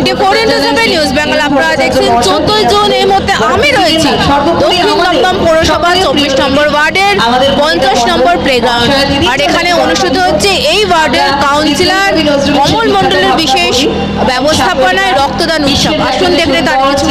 Twenty four news Bengal আপনারা দেখছেন চোদ্দই জুন এই মুহূর্তে আমি রয়েছি দক্ষিণ দমদম পৌরসভা চব্বিশ নম্বর ওয়ার্ডের পঞ্চাশ নম্বর প্লেগ্রাউন্ড আর এখানে অনুষ্ঠিত হচ্ছে এই ওয়ার্ডের কাউন্সিলর কমল মণ্ডলের বিশেষ ব্যবস্থাপনায় রক্তদান উৎসব। আসুন দেখলে তার কিছু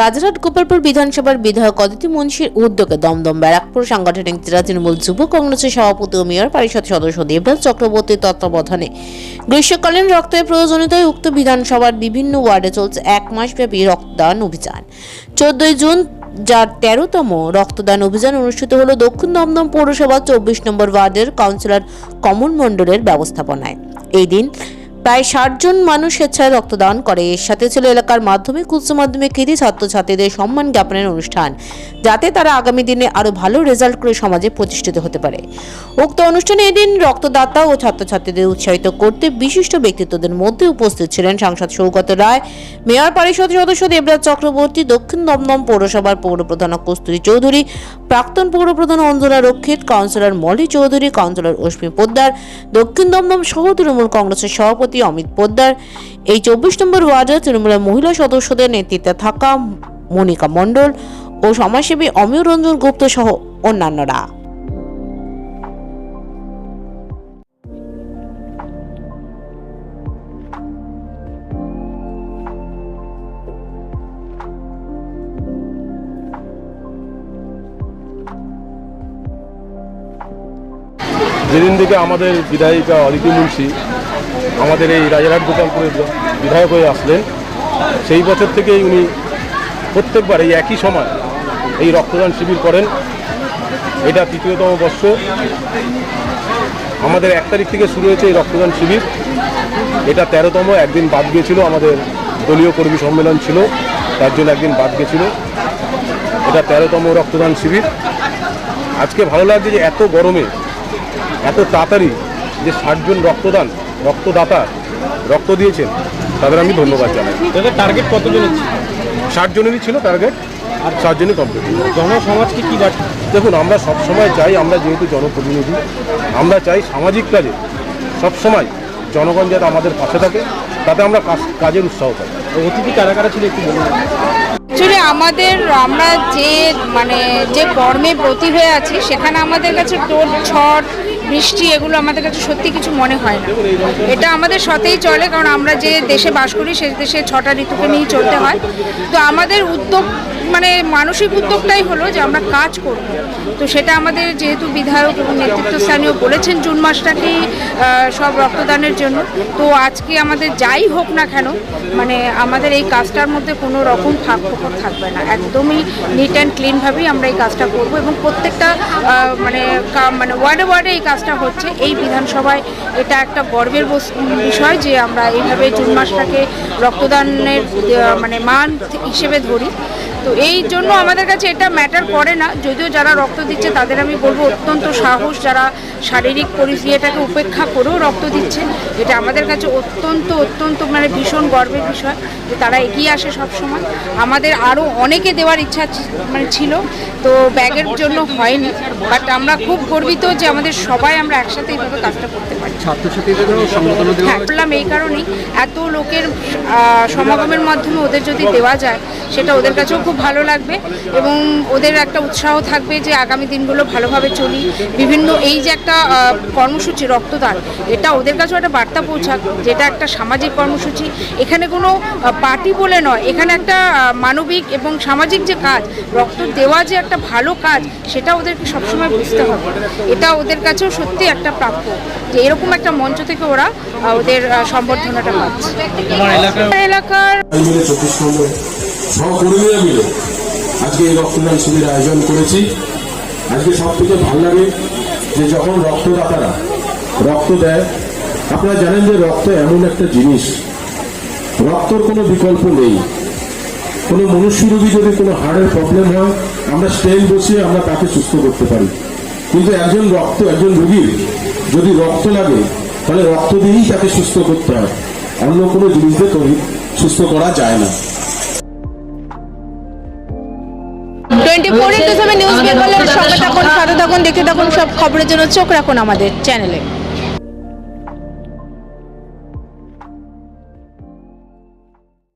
রাজারহাট গোপালপুর বিধানসভার বিধায়ক অদিতি মুন্সির উদ্যোগে দমদম ব্যারাকপুর সাংগঠনিক তৃণমূল যুব কংগ্রেসের সভাপতি ও মেয়র পরিষদ সদস্য দেবরাজ চক্রবর্তীর তত্ত্বাবধানে গ্রীষ্মকালীন রক্তের প্রয়োজনীয়তায় উক্ত বিধানসভার বিভিন্ন ওয়ার্ডে চলছে এক মাসব্যাপী রক্তদান অভিযান। চোদ্দই জুন, যার তেরোতম রক্তদান অভিযান অনুষ্ঠিত হলো দক্ষিণ দমদম পৌরসভা চব্বিশ নম্বর ওয়ার্ডের কাউন্সিলর কমল মণ্ডলের ব্যবস্থাপনায়। এই দিন প্রায় ষাট জন মানুষ স্বেচ্ছায় রক্তদান করে। এর সাথে ছিল এলাকার মাধ্যমিক, উচ্চ মাধ্যমিক, কৃতি ছাত্রছাত্রীদের সম্মান জ্ঞাপনের অনুষ্ঠান, যাতে তারা আগামী দিনে আরও ভালো রেজাল্ট করে সমাজে প্রতিষ্ঠিত হতে পারে। উক্ত অনুষ্ঠানে এদিন রক্তদাতা ও ছাত্রছাত্রীদের উৎসাহিত করতে বিশিষ্ট ব্যক্তিত্বদের মধ্যে উপস্থিত ছিলেন সাংসদ সৌগত রায়, মেয়র পরিষদ সদস্য দেবরাজ চক্রবর্তী, দক্ষিণ দমদম পৌরসভার পৌরপ্রধান কস্তুরী চৌধুরী, প্রাক্তন পৌরপ্রধান অঞ্জনা রক্ষিত, কাউন্সিলর মলি চৌধুরী, কাউন্সিলর অশ্মি পোদ্দার, দক্ষিণ দমদম সহ তৃণমূল কংগ্রেসের সভাপতি অমিত পোদ্দার। এই চব্বিশ নম্বর ওয়ার্ডের তৃণমূলের মহিলা সদস্যদের নেতৃত্বে থাকা মনিকা মণ্ডল ও সমাজসেবী অমিয় রঞ্জন গুপ্ত সহ অন্যান্যরা। যেদিন থেকে আমাদের বিধায়িকা অদিতি মুন্সি আমাদের এই রাজারহাট গোপালপুরের বিধায়ক হয়ে আসলেন। সেই বছর থেকেই উনি প্রত্যেকবার এই একই সময় এই রক্তদান শিবির করেন। এটা তৃতীয়তম বর্ষ। আমাদের এক তারিখ থেকে শুরু হয়েছে এই রক্তদান শিবির। এটা তেরোতম, একদিন বাদ গিয়েছিল, আমাদের দলীয় কর্মী সম্মেলন ছিল, তার জন্য একদিন বাদ গিয়েছিল। এটা তেরোতম রক্তদান শিবির। আজকে ভালো লাগছে যে এত গরমে, এত তাড়াতাড়ি যে ষাটজন রক্তদান রক্তদাতা রক্ত দিয়েছেন তাদের আমি ধন্যবাদ জানাই। তাদের টার্গেট কতজন ষাট জনেরই ছিল টার্গেট আর ষাট জনই কমপ্লিট জনসমাজকে কী বার্তা দেখুন আমরা সবসময় চাই আমরা যেহেতু জনপ্রতিনিধি আমরা চাই সামাজিক কাজে সবসময় জনগণ যাতে আমাদের পাশে থাকে তাতে আমরা কাজ- কাজের উৎসাহ পাই। অতিথি কারা কারা ছিল একটু বলুন। অ্যাকচুয়ালি আমাদের আমরা যে মানে যে কর্মে ব্রতী হয়ে আছি সেখানে আমাদের কাছে টোল ছট বৃষ্টি এগুলো আমাদের কাছে সত্যি কিছু মনে হয় না। এটা আমাদের সাথেই চলে, কারণ আমরা যে দেশে বাস করি সেই দেশে ছটা ঋতুকে নিয়েই চলতে হয়। তো আমাদের উদ্যোগ মানে মানসিক উদ্যোগটাই হলো যে আমরা কাজ করব। তো সেটা আমাদের যেহেতু বিধায়ক এবং নেতৃত্বস্থানীয় বলেছেন জুন মাসটাকেই সব রক্তদানের জন্য। তো আজকে আমাদের যাই হোক না কেন মানে আমাদের এই কাজটার মধ্যে কোনো রকম ফাঁক ফোকর থাকবে না। একদমই নিট অ্যান্ড ক্লিনভাবেই আমরা এই কাজটা করব এবং প্রত্যেকটা মানে মানে ওয়ার্ডে ওয়ার্ডে এই কাজটা হচ্ছে। এই বিধানসভায় এটা একটা গর্বের বিষয় যে আমরা এইভাবে জুন মাসটাকে রক্তদানের মানে মান হিসেবে ধরি। তো এই জন্য আমাদের কাছে এটা ম্যাটার করে না। যদিও যারা রক্ত দিচ্ছে তাদের আমি বলব অত্যন্ত সাহস যারা শারীরিক পরিচয়টাকে উপেক্ষা করেও রক্ত দিচ্ছে এটা আমাদের কাছে অত্যন্ত অত্যন্ত মানে ভীষণ গর্বের বিষয় যে তারা এগিয়ে আসে সব সময় আমাদের আরও অনেকে দেওয়ার ইচ্ছা মানে ছিল তো ব্যাগের জন্য হয়নি। বাট আমরা খুব গর্বিত যে আমাদের সবাই আমরা একসাথে এইভাবে কাজটা করতে পারি। হ্যাঁ বললাম এই কারণেই এত লোকের সমাগমের মাধ্যমে ওদের যদি দেওয়া যায় সেটা ওদের কাছেও খুব ভালো লাগবে এবং ওদের একটা উৎসাহ থাকবে যে আগামী দিনগুলো ভালোভাবে চলি। বিভিন্ন এই যে একটা কর্মসূচি রক্তদান এটা ওদের কাছেও একটা বার্তা পৌঁছাক যেটা একটা সামাজিক কর্মসূচি। এখানে কোনো পার্টি বলে নয় এখানে একটা মানবিক এবং সামাজিক যে কাজ রক্ত দেওয়া যে একটা ভালো কাজ সেটা ওদেরকে সবসময় বুঝতে হবে। এটা ওদের কাছেও সত্যি একটা প্রাপ্য যে এরকম একটা মঞ্চ থেকে ওরা ওদের সম্বর্ধনাটা পাচ্ছে। আমার এলাকার সহকর্মীরা মিলে আজকে এই রক্তদান শিবির আয়োজন করেছি। আজকে সব থেকে ভালো লাগে যে যখন রক্তদাতারা রক্ত দেয়, আপনারা জানেন যে রক্ত এমন একটা জিনিস। রক্তর কোনো বিকল্প নেই। কোনো মনুষ্য রোগী যদি কোনো হাড়ের প্রবলেম হয়, আমরা স্টেন বসিয়ে আমরা তাকে সুস্থ করতে পারি। কিন্তু একজন রক্ত, একজন রোগীর যদি রক্ত লাগে, তাহলে রক্ত দিয়েই তাকে সুস্থ করতে হয়। অন্য কোনো জিনিস দিয়ে সুস্থ করা যায় না। Twenty four into seven news পেপারের সঙ্গে থাকুন সাথে থাকুন দেখতে থাকুন সব খবরের জন্য চোখ রাখুন আমাদের চ্যানেলে।